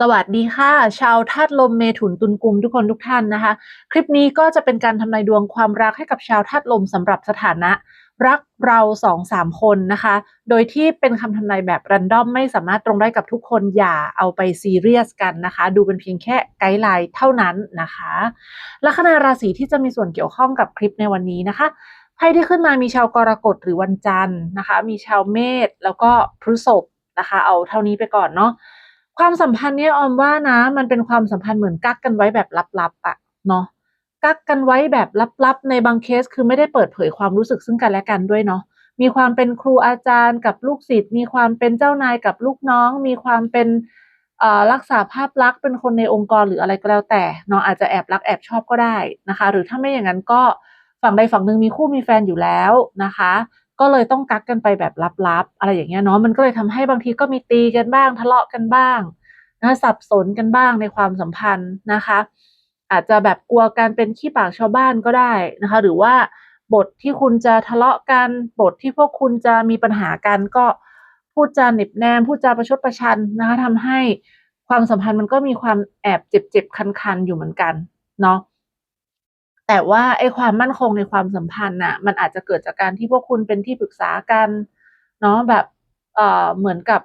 สวัสดีค่ะ ชาวธาตุลมเมถุนตุลกุมทุกคนทุกท่านนะคะ คลิปนี้ก็จะเป็นการทำนายดวงความรักให้กับชาวธาตุลมสำหรับสถานะ รักเราสองสามคนนะคะ โดยที่เป็นคำทำนายแบบรันดอมไม่สามารถตรงได้กับทุกคนอย่าเอาไปซีเรียสกันนะคะ ดูเป็นเพียงแค่ไกด์ไลน์เท่านั้นนะคะลัคนาราศีที่จะมีส่วนเกี่ยวข้องกับคลิปในวันนี้นะคะไพ่ที่ขึ้นมามีชาวกรกฎหรือวันจันทร์นะคะ มีชาวเมษแล้วก็พฤษภนะคะ เอาเท่านี้ไปก่อนเนาะ ความสัมพันธ์เนี่ยออมว่านะ มันเป็นความสัมพันธ์เหมือนกักกันไว้แบบลับๆอะเนาะกักกันไว้แบบลับๆ ในบางเคสคือไม่ได้เปิดเผยความรู้สึกซึ่งกันและกันด้วยเนาะมีความเป็นครูอาจารย์กับลูกศิษย์มีความเป็นเจ้านายกับลูกน้อง มีความเป็นรักษาภาพลักษณ์เป็นคนในองค์กรหรืออะไรก็แล้วแต่เนาะอาจจะแอบรักแอบชอบก็ได้นะคะ หรือถ้าไม่อย่างนั้นก็ฝั่งใดฝั่งหนึ่งมีคู่มีแฟนอยู่แล้วนะคะ ก็เลยต้องกักกันไปแบบลับๆ อะไรอย่างเงี้ยเนาะมันก็เลยทำให้บางทีก็มีตีกันบ้าง ทะเลาะกันบ้างนะสับสนกันบ้างในความสัมพันธ์นะคะ อาจจะแบบกลัวการเป็นขี้ปากชาวบ้านก็ได้นะคะ หรือว่าบทที่คุณจะทะเลาะกันบทที่พวกคุณจะมีปัญหากันก็พูดจาหนิบแนมพูดจาประชดประชันนะคะทำให้ความสัมพันธ์มันก็มีความแอบเจ็บๆคันๆอยู่เหมือนกันเนาะ แต่ว่าไอ้ความมั่นคงในความสัมพันธ์น่ะ มันอาจจะเกิดจากการที่พวกคุณเป็นที่ปรึกษากันเนาะแบบเอ่อเหมือนกับ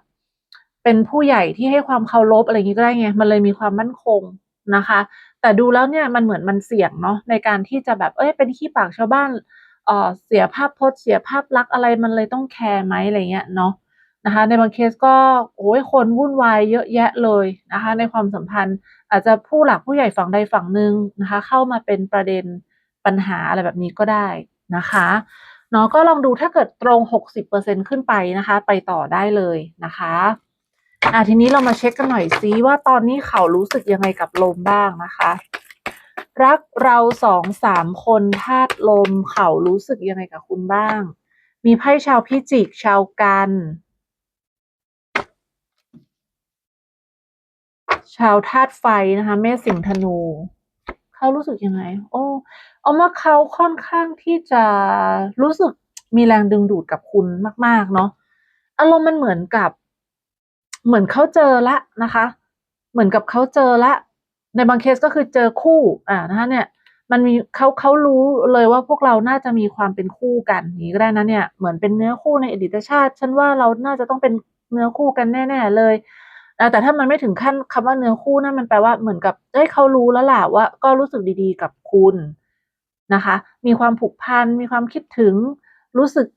เป็นผู้ใหญ่ที่ให้ความเคารพอะไรอย่างนี้ก็ได้ไงมันเลยมีความมั่นคงนะคะ แต่ดูแล้วเนี่ยมันเหมือนมันเสี่ยงเนาะในการที่จะแบบเอ้ยเป็นขี้ปากชาวบ้านเอ่อเสียภาพพจน์เสียภาพลักษณ์อะไรมันเลยต้องแคร์ไหมอะไรเงี้ยเนาะนะคะ ในบางเคสก็โอ้ยคนวุ่นวายเยอะแยะเลยนะคะ ในความสัมพันธ์ อาจจะผู้หลักผู้ใหญ่ฝั่งใดฝั่งหนึ่งนะคะ เข้ามาเป็นประเด็นปัญหาอะไรแบบนี้ก็ได้นะคะเนาะก็ลองดูถ้าเกิดตรง 60%ขึ้นไปนะคะ ไปต่อได้เลยนะคะอะทีนี้เรามาเช็คกันหน่อยซิว่าตอนนี้เขารู้สึกยังไงกับลมบ้างนะคะ รักเราสองสามคนธาตุลมเขารู้สึกยังไงกับคุณบ้าง มีไพ่ชาวพิจิกชาวกัน ชาวธาตุไฟนะคะเมษสิงธนูเขารู้สึกยังไง โอ้เอามาเขาค่อนข้างที่จะรู้สึกมีแรงดึงดูดกับคุณมาก ๆ เนาะอารมณ์มันเหมือนกับ เหมือนเขาเจอละนะคะ เหมือนกับเขาเจอละ ในบางเคสก็คือเจอคู่ อ่านะคะ เนี่ย มันมีเขาเขารู้เลยว่าพวกเราน่าจะมีความเป็นคู่กันนี้ก็ได้นะเนี่ย เหมือนเป็นเนื้อคู่ในอดีตชาติ ฉันว่าเราน่าจะต้องเป็นเนื้อคู่กันแน่ ๆ เลย แต่ถ้ามันไม่ถึงขั้นคำว่าเนื้อคู่นั่นมันแปลว่าเหมือนกับเอ้ยเขารู้แล้วล่ะว่า ก็รู้สึกดีๆ กับคุณนะคะ มีความผูกพัน มีความคิดถึง รู้สึก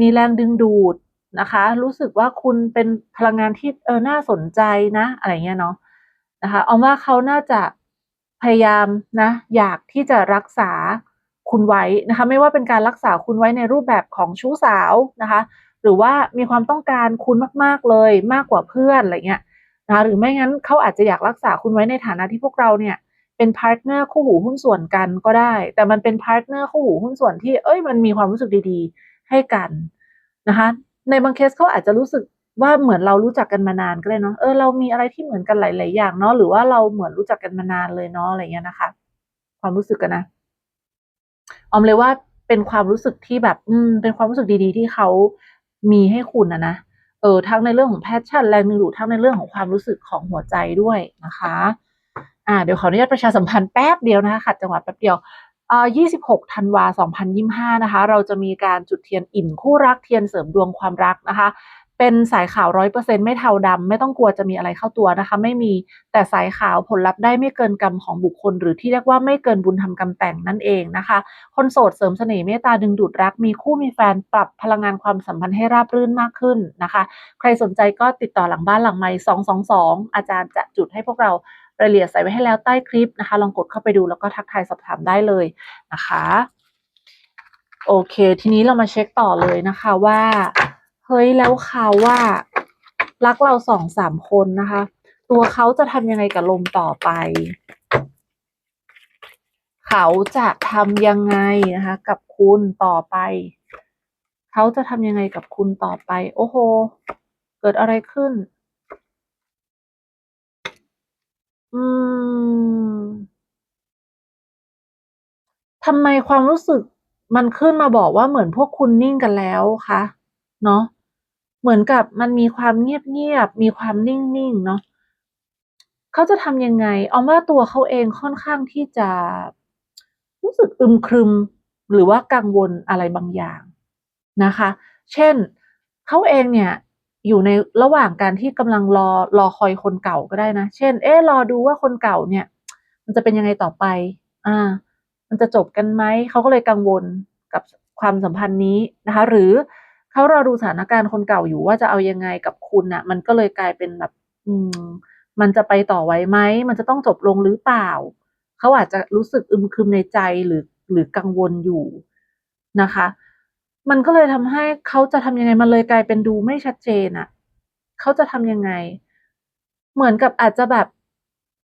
มีแรงดึงดูดนะคะ รู้สึกว่าคุณเป็นพลังงานที่เออน่าสนใจนะ อะไรเงี้ยเนาะนะคะเอาว่าเขาน่าจะพยายามนะ อยากที่จะรักษาคุณไว้นะคะ ไม่ว่าเป็นการรักษาคุณไว้ในรูปแบบของชู้สาวนะคะ หรือว่ามีความต้องการคุณมากๆเลยมากกว่าเพื่อนอะไรเงี้ยนะหรือไม่งั้นเขาอาจจะอยากรักษาคุณไว้ในฐานะที่พวกเราเนี่ยเป็นพาร์ทเนอร์คู่หูหุ้นส่วนกันก็ได้ แต่มันเป็นพาร์ทเนอร์คู่หูหุ้นส่วนที่เอ้ยมันมีความรู้สึกดีๆ ให้กันนะคะในบางเคสเขาอาจจะรู้สึกว่าเหมือนเรารู้จักกันมานานก็เลยเนาะเออเรามีอะไรที่เหมือนกันหลาย ๆ อย่างเนาะหรือว่าเราเหมือนรู้จักกันมานานเลยเนาะอะไรเงี้ยนะคะ ความรู้สึกกันนะออมเลยว่าเป็นความรู้สึกที่แบบ อืมเป็นความรู้สึกดี ๆ ที่เขา มีให้คุณนะนะเออทั้งในเรื่องของแพชชั่นแรงดึงดูดทั้งในเรื่องของความรู้สึกของหัวใจด้วยนะคะอ่าเดี๋ยวขออนุญาตประชาสัมพันธ์แป๊บเดียวนะคะขัดจังหวะแป๊บเดียวอ่า26 ธันวา 2025 นะคะ เราจะมีการจุดเทียนอิ่มคู่รักเทียนเสริมดวงความรักนะคะ เป็นสายขาวร้อยเปอร์เซ็นไม่เทาดำไม่ต้องกลัวจะมีอะไรเข้าตัวนะคะ ไม่มีแต่สายขาวผลลัพธ์ได้ไม่เกินกรรมของบุคคล หรือที่เรียกว่าไม่เกินบุญทำกรรมแต่งนั่นเองนะคะ คนโสดเสริมเสน่ห์เมตตาดึงดูดรัก มีคู่มีแฟนปรับพลังงานความสัมพันธ์ให้ราบรื่นมากขึ้นนะคะ ใครสนใจก็ติดต่อหลังบ้านหลังไม้สองสองสองอาจารย์จะจุดให้พวกเรารายละเอียดใส่ไว้ให้แล้วใต้คลิปนะคะ ลองกดเข้าไปดูแล้วก็ทักทายสอบถามได้เลยนะคะ โอเค ทีนี้เรามาเช็คต่อเลยนะคะว่า เฮ้ยแล้วเขาว่า รักเราสองสามคนนะคะ ตัวเขาจะทำยังไงกับลมต่อไป เขาจะทำยังไงนะคะ กับคุณต่อไป เขาจะทำยังไงกับคุณต่อไป โอ้โห เกิดอะไรขึ้น อืมทำไมความรู้สึกมันขึ้นมาบอกว่าเหมือนพวกคุณนิ่งกันแล้วคะเนาะ เหมือนกับมันมีความเงียบๆมีความนิ่งๆเนาะเขาจะทำยังไงเอาว่าตัวเขาเองค่อนข้างที่จะรู้สึกอึมครึม หรือว่ากังวลอะไรบางอย่างนะคะ เช่นเขาเองเนี่ยอยู่ในระหว่างการที่กำลังรอรอคอยคนเก่าก็ได้นะ เช่น เอ๊รอดูว่าคนเก่าเนี่ย มันจะเป็นยังไงต่อไป อ่า มันจะจบกันไหม เขาก็เลยกังวลกับความสัมพันธ์นี้นะคะ หรือ เขารอดูสถานการณ์คนเก่าอยู่ว่าจะเอายังไงกับคุณน่ะ มันก็เลยกลายเป็นแบบอืมมันจะไปต่อไหวไหม มันจะต้องจบลงหรือเปล่า เขาอาจจะรู้สึกอึมครึมในใจหรือหรือกังวลอยู่นะคะ มันก็เลยทำให้เขาจะทำยังไงมันเลยกลายเป็นดูไม่ชัดเจนอะเขาจะทำยังไง เหมือนกับอาจจะแบบ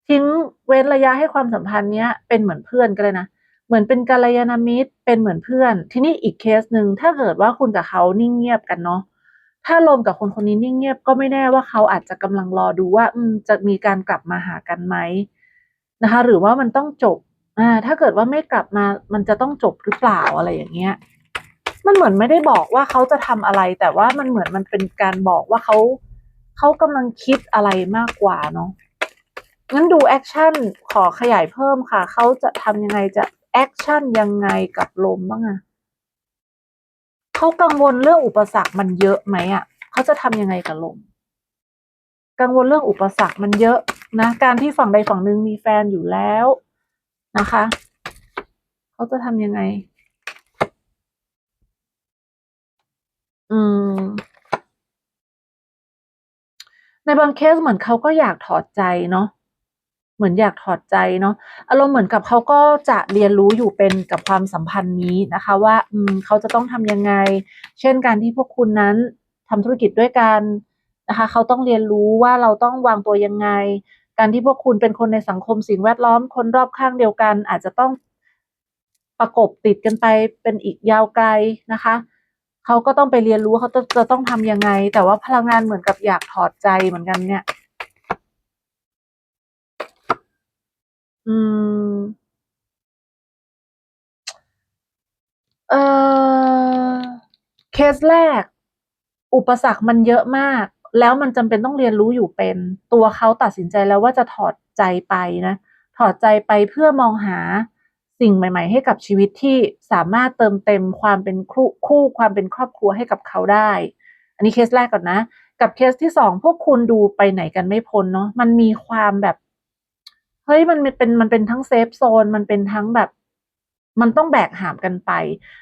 ทิ้งเว้นระยะให้ความสัมพันธ์เนี้ย เป็นเหมือนเพื่อนก็เลยนะ เหมือนเป็นกัลยาณมิตรเป็นเหมือนเพื่อน ทีนี้อีกเคสหนึ่งถ้าเกิดว่าคุณกับเขานิ่งเงียบกันเนาะถ้าลมกับคนคนนี้นิ่งเงียบก็ไม่แน่ว่าเขาอาจจะกำลังรอดูว่า อืมจะมีการกลับมาหากันไหมนะคะ หรือว่ามันต้องจบอ่าถ้าเกิดว่าไม่กลับมา มันจะต้องจบหรือเปล่าอะไรอย่างเงี้ยมันเหมือนไม่ได้บอกว่าเขาจะทำอะไร แต่ว่ามันเหมือนมันเป็นการบอกว่าเขาเขากำลังคิดอะไรมากกว่าเนาะงั้นดูแอคชั่นขอขยายเพิ่มค่ะ เขาจะทำยังไงจะ แอคชั่นยังไงกับลมบ้างอะเขากังวลเรื่องอุปสรรคมันเยอะไหมอะเขาจะทำยังไงกับลม กังวลเรื่องอุปสรรคมันเยอะนะ การที่ฝั่งใดฝั่งหนึ่งมีแฟนอยู่แล้วนะคะ เขาจะทำยังไง อืม ในบางเคสเหมือนเขาก็อยากถอดใจเนาะ เหมือนอยากถอดใจเนาะอารมณ์เหมือนกับเขาก็จะเรียนรู้อยู่เป็นกับความสัมพันธ์นี้นะคะ ว่าอืมเขาจะต้องทำยังไง เช่นการที่พวกคุณนั้นทำธุรกิจด้วยกันนะคะเขาต้องเรียนรู้ว่าเราต้องวางตัวยังไง การที่พวกคุณเป็นคนในสังคมสิ่งแวดล้อมคนรอบข้างเดียวกัน อาจจะต้องประกบติดกันไปเป็นอีกยาวไกลนะคะเขาก็ต้องไปเรียนรู้เขาจะจะต้องทำยังไง แต่ว่าพลังงานเหมือนกับอยากถอดใจเหมือนกันเนี่ย อืม เอ่อ เคสแรก อุปสรรคมันเยอะมาก แล้วมันจำเป็นต้องเรียนรู้อยู่เป็น ตัวเขาตัดสินใจแล้วว่าจะถอดใจไปนะ ถอดใจไปเพื่อมองหาสิ่งใหม่ ๆ ให้กับชีวิตที่สามารถเติมเต็มความเป็นคู่คู่ความเป็นครอบครัวให้กับเขาได้ อันนี้เคสแรกก่อนนะ กับเคสที่2พวกคุณดูไปไหนกันไม่พ้นเนาะมันมีความแบบเฮ้ยมันเป็นมันเป็นทั้งเซฟโซนมันเป็นทั้งแบบ มันต้องแบกหามกันไป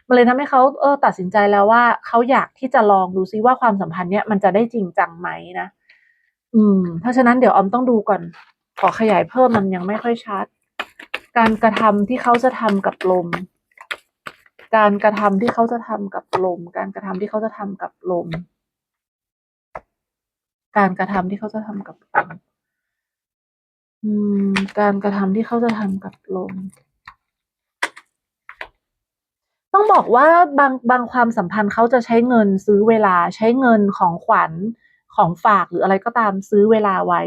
มันเลยทำให้เขาเออตัดสินใจแล้วว่าเขาอยากที่จะลองดูซิว่าความสัมพันธ์เนี้ยมันจะได้จริงจังไหมนะ อืม เพราะฉะนั้นเดี๋ยวออมต้องดูก่อน ขอขยายเพิ่มมันยังไม่ค่อยชัด การกระทำที่เขาจะทำกับลม การกระทำที่เขาจะทำกับลม การกระทำที่เขาจะทำกับลม การกระทำที่เขาจะทำกับลม อืม การกระทำที่เขาจะทำกับลม ต้องบอกว่าบางบางความสัมพันธ์เขาจะใช้เงินซื้อเวลาใช้เงินของขวัญของฝากหรืออะไรก็ตามซื้อเวลาไว้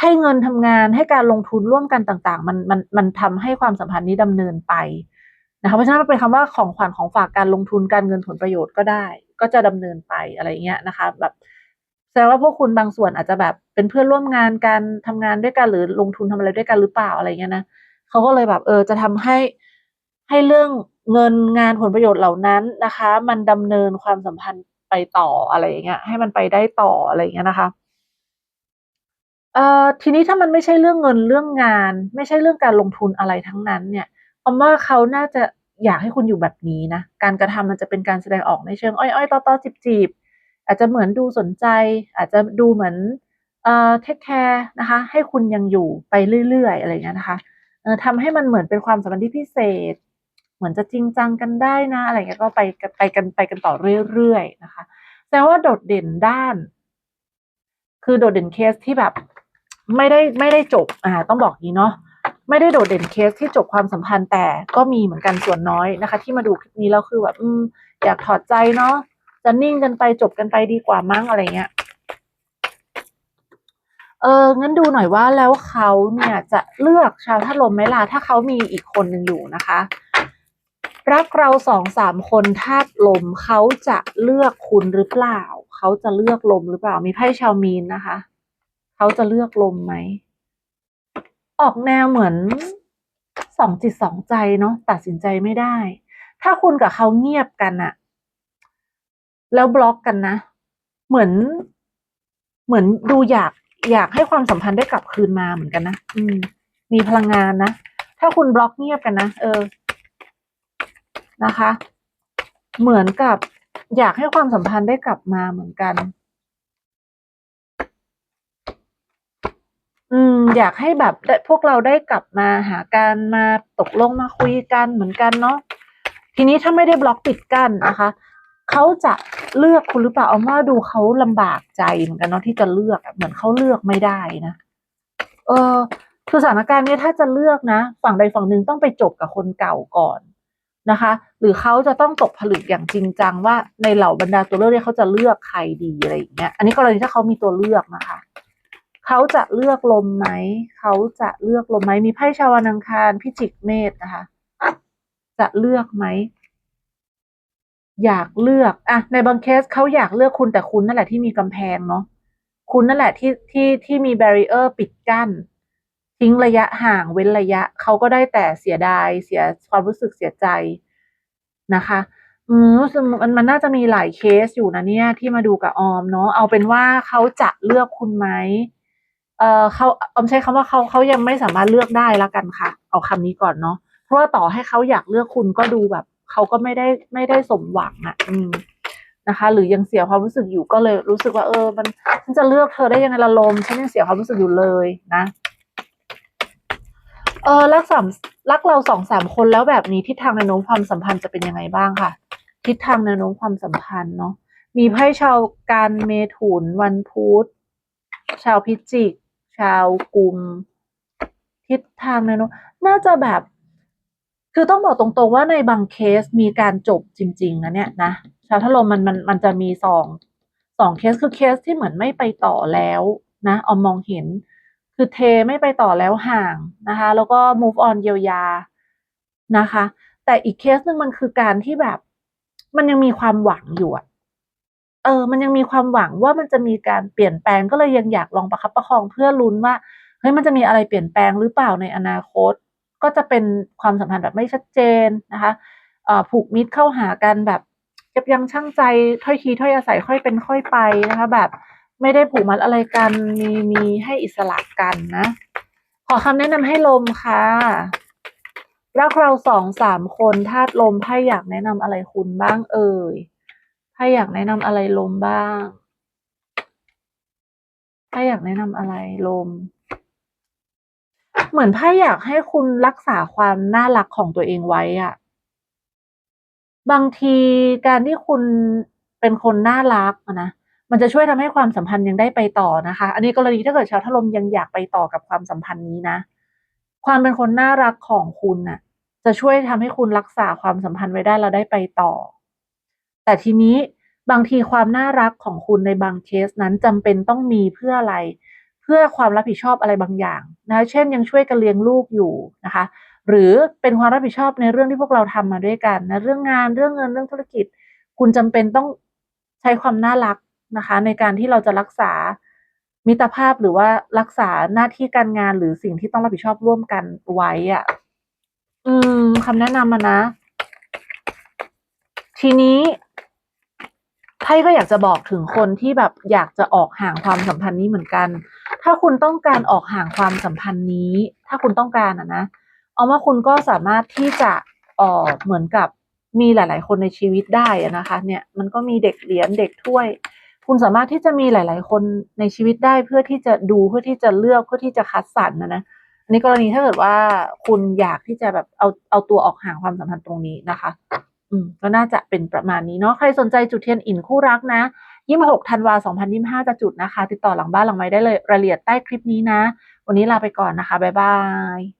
ให้เงินทำงานให้การลงทุนร่วมกันต่างๆ มันมันมันทำให้ความสัมพันธ์นี้ดำเนินไปนะคะเพราะฉะนั้นมันเป็นคำว่าของขวัญของฝากการลงทุนการเงินผลประโยชน์ก็ได้ ก็จะดำเนินไปอะไรเงี้ยนะคะ แบบแสดงว่าพวกคุณบางส่วนอาจจะแบบเป็นเพื่อนร่วมงานกันทำงานด้วยกันหรือลงทุนทำอะไรด้วยกันหรือเปล่าอะไรเงี้ยนะเขาก็เลยแบบเออจะทำให้ให้เรื่อง เงินงานผลประโยชน์เหล่านั้นนะคะ มันดำเนินความสัมพันธ์ไปต่ออะไรอย่างเงี้ย ให้มันไปได้ต่ออะไรอย่างเงี้ยนะคะเอ่อทีนี้ถ้ามันไม่ใช่เรื่องเงินเรื่องงาน ไม่ใช่เรื่องการลงทุนอะไรทั้งนั้นเนี่ยออมว่าเขาน่าจะอยากให้คุณอยู่แบบนี้นะการกระทำมันจะเป็นการแสดงออกในเชิงอ้อยๆต๊อๆจีบๆอาจจะเหมือนดูสนใจ อาจจะดูเหมือนเอ่อเทกแคร์นะคะ ให้คุณยังอยู่ไปเรื่อยๆอะไรเงี้ยนะคะเออทำให้มันเหมือนเป็นความสัมพันธ์ที่พิเศษ เหมือนจะจริงจังกันได้นะ อะไรเงี้ยก็ไปกันไปกันไปกันต่อเรื่อยๆนะคะแสดงว่าโดดเด่นด้าน คือโดดเด่นเคสที่แบบ ไม่ได้ไม่ได้จบอ่าต้องบอกงี้เนาะไม่ได้โดดเด่นเคสที่จบความสัมพันธ์แต่ก็มีเหมือนกันส่วนน้อยนะคะ ที่มาดูคลิปนี้แล้วคือแบบ อืม อยากถอดใจเนาะจะนิ่งกันไปจบกันไปดีกว่ามั้งอะไรเงี้ยเอองั้นดูหน่อยว่าแล้วเขาเนี่ยจะเลือกชาวธาตุลมไหมล่ะถ้าเขามีอีกคนหนึ่งอยู่นะคะ รักเรา2-3คนธาตุลมเขาจะเลือกคุณหรือเปล่า เขาจะเลือกลมหรือเปล่า มีไพ่ชาวมีนนะคะ เขาจะเลือกลมไหม ออกแนวเหมือนสองจิตสองใจเนาะตัดสินใจไม่ได้ ถ้าคุณกับเขาเงียบกันอะแล้วบล็อกกันนะ เหมือน เหมือนดูอยากอยากให้ความสัมพันธ์ได้กลับคืนมาเหมือนกันนะอืม มีพลังงานนะ ถ้าคุณบล็อกเงียบกันนะเออ นะคะ เหมือนกับอยากให้ความสัมพันธ์ได้กลับมาเหมือนกัน อืม อยากให้แบบพวกเราได้กลับมาหากันมาตกลงมาคุยกันเหมือนกันเนาะทีนี้ถ้าไม่ได้บล็อกปิดกั้นนะคะเขาจะเลือกคุณหรือเปล่าเอาว่าดูเขาลำบากใจเหมือนกันเนาะที่จะเลือกเหมือนเขาเลือกไม่ได้นะเออคือสถานการณ์นี้ถ้าจะเลือกนะ ฝั่งใดฝั่งหนึ่งต้องไปจบกับคนเก่าก่อนนะคะ หรือเขาจะต้องตกผลึกอย่างจริงจังว่าในเหล่าบรรดาตัวเลือกเนี่ยเขาจะเลือกใครดีอะไรอย่างเงี้ย อันนี้กรณีถ้าเขามีตัวเลือกนะคะ เขาจะเลือกลมไหม เขาจะเลือกลมไหม มีไพ่ชาวนังคารพิจิกเมษนะคะ จะเลือกไหม อยากเลือกอะในบางเคสเขาอยากเลือกคุณแต่คุณนั่นแหละที่มีกำแพงเนาะ คุณนั่นแหละที่ที่ที่มีแบรีเออร์ปิดกั้นทิ้งระยะห่างเว้นระยะ เขาก็ได้แต่เสียดาย เสียความรู้สึกเสียใจ นะคะ อืมรู้สึกมันมันน่าจะมีหลายเคสอยู่นะเนี่ย ที่มาดูกับออมเนาะเอาเป็นว่าเขาจะเลือกคุณไหมเอ่อเขาออมใช้คำว่าเขาเขายังไม่สามารถเลือกได้แล้วกันค่ะ เอาคำนี้ก่อนเนาะเพราะว่าต่อให้เขาอยากเลือกคุณก็ดูแบบเขาก็ไม่ได้ไม่ได้สมหวังอะ อืมนะคะ หรือยังเสียความรู้สึกอยู่ก็เลยรู้สึกว่า เออ มันฉันจะเลือกเธอได้ยังไงละลมฉันยังเสียความรู้สึกอยู่เลยนะ เออรักสามรักเราสองสามคนแล้วแบบนี้ทิศทางแนวโน้มความสัมพันธ์จะเป็นยังไงบ้างค่ะ ทิศทางแนวโน้มความสัมพันธ์เนาะมีไพ่ชาวกันเมถุนวันพุธชาวพิจิก ชาวกุม ทิศทางแนวโน้มน่าจะแบบ คือต้องบอกตรงๆว่าในบางเคสมีการจบจริง ๆนะเนี่ยนะชาวทะลมมันมันมันจะมีสองสองเคสคือเคสที่เหมือนไม่ไปต่อแล้วนะออมมองเห็น คือเทไม่ไปต่อแล้วห่างนะคะ แล้วก็ move on เยียวยานะคะ แต่อีกเคสหนึ่งมันคือการที่แบบ มันยังมีความหวังอยู่อะเออ มันยังมีความหวังว่ามันจะมีการเปลี่ยนแปลงก็เลยยังอยากลองประคับประคองเพื่อลุ้นว่าเฮ้ยมันจะมีอะไรเปลี่ยนแปลงหรือเปล่าในอนาคต ก็จะเป็นความสัมพันธ์แบบไม่ชัดเจนนะคะเอ่อผูกมิตรเข้าหากันแบบยับยั้งชั่งใจถ้อยทีถ้อยอาศัยค่อยเป็นค่อยไปนะคะ แบบ ไม่ได้ผูกมัดอะไรกัน มีมีให้อิสระกันนะ ขอคำแนะนำให้ลมค่ะรักเราสองสามคนธาตุลมไพ่อยากแนะนำอะไรคุณบ้างเอ่ยไพ่อยากแนะนำอะไรลมบ้างไพ่อยากแนะนำอะไรลม เหมือนไพ่อยากให้คุณรักษาความน่ารักของตัวเองไว้อะบางทีการที่คุณเป็นคนน่ารักนะ มันจะช่วยทำให้ความสัมพันธ์ยังได้ไปต่อนะคะ อันนี้กรณีถ้าเกิดชาวทะลมยังอยากไปต่อกับความสัมพันธ์นี้นะ ความเป็นคนน่ารักของคุณน่ะ จะช่วยทำให้คุณรักษาความสัมพันธ์ไว้ได้แล้วได้ไปต่อ แต่ทีนี้บางทีความน่ารักของคุณในบางเคสนั้นจำเป็นต้องมีเพื่ออะไร เพื่อความรับผิดชอบอะไรบางอย่างนะคะเช่นยังช่วยกันเลี้ยงลูกอยู่นะคะ หรือเป็นความรับผิดชอบในเรื่องที่พวกเราทำมาด้วยกันนะเรื่องงานเรื่องเงินเรื่องธุรกิจ คุณจำเป็นต้องใช้ความน่ารัก นะคะ ในการที่เราจะรักษามิตรภาพหรือว่ารักษาหน้าที่การงานหรือสิ่งที่ต้องรับผิดชอบร่วมกันไว้อะอืมคำแนะนำมานะ ทีนี้ไพ่ก็อยากจะบอกถึงคนที่แบบอยากจะออกห่างความสัมพันธ์นี้เหมือนกัน ถ้าคุณต้องการออกห่างความสัมพันธ์นี้ ถ้าคุณต้องการอะนะเอาว่าคุณก็สามารถที่จะเออเหมือนกับมีหลาย ๆ คนในชีวิตได้นะคะ เนี่ย มันก็มีเด็กเหรียญเด็กถ้วย คุณสามารถที่จะมีหลาย ๆ คนในชีวิตได้เพื่อที่จะดูเพื่อที่จะเลือกเพื่อที่จะคัดสรรนะนะอันนี้กรณีถ้าเกิดว่าคุณอยากที่จะแบบเอาเอาตัวออกห่างความสัมพันธ์ตรงนี้นะคะ อืมก็น่าจะเป็นประมาณนี้เนาะใครสนใจจุดเทียนอินคู่รักนะยี่สิบหกธันวาสองพันยี่สิบห้าจะจุดนะคะ ติดต่อหลังบ้านหลังไม้ได้เลยรายละเอียดใต้คลิปนี้นะ วันนี้ลาไปก่อนนะคะบ๊ายบาย